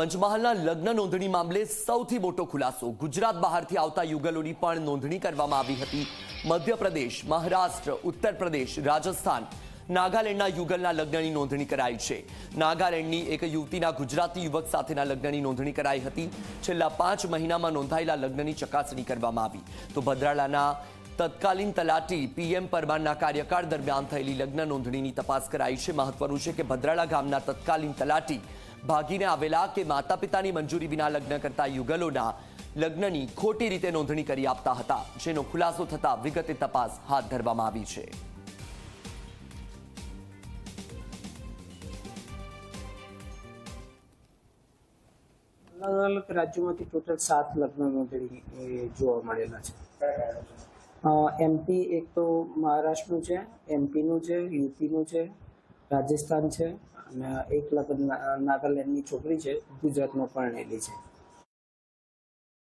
પંચમહાલના લગ્ન નોંધણી મામલે સૌથી મોટો ખુલાસો. ગુજરાત બહારથી આવતા યુગલોની પણ નોંધણી કરવામાં આવી હતી. મધ્યપ્રદેશ, મહારાષ્ટ્ર ઉત્તર પ્રદેશ રાજસ્થાન, નાગાલેન્ડના યુગલના લગ્નની નોંધણી કરાઈ છે. નાગાલેન્ડની એક યુવતીના ગુજરાતી યુવક સાથેના લગ્નની નોંધણી કરાઈ હતી. છેલ્લા પાંચ મહિનામાં નોંધાયેલા લગ્નની ચકાસણી કરવામાં આવી. તો ભદ્રાળાના તત્કાલીન તલાટી પીએમ પરમારના કાર્યકાળ દરમિયાન થયેલી લગ્ન નોંધણીની તપાસ કરાઈ છે. મહત્વનું છે કે ભદ્રાળા ગામના તત્કાલીન તલાટી ભાગીને આવેલા કે માતા પિતાની મંજૂરી વિના લગ્ન કરતા યુગલોના લગ્નની ખોટી રીતે નોંધણી કરી આપતા હતા, જેનો ખુલાસો થતા વિગતે તપાસ હાથ ધરવામાં આવી છે. અલગ અલગ રાજ્યોમાંથી ટોટલ સાત લગ્ન નોંધણી જોવા મળેલા છે. એમપી એક તો મહારાષ્ટ્રનું છે એમપીનું છે યુપીનું છે રાજસ્થાન છે અને એક નાગાલેન્ડની છોકરી છે ગુજરાતમાં પરણેલી છે.